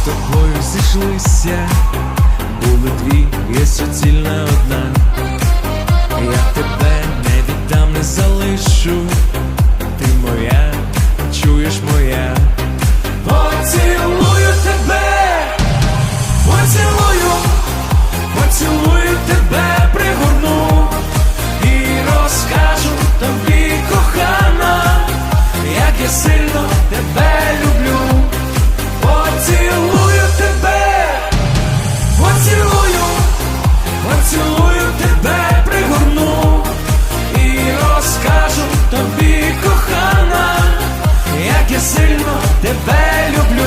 з тобою зійшлися, були дві, є суцільна одна, я тебе не віддам, не залишу, ти моя, чуєш моя, поцілую тебе, поцілую, поцілую тебе, пригорну. І розкажу тобі, кохана, як я сильно тебе люблю. сильно тебе люблю.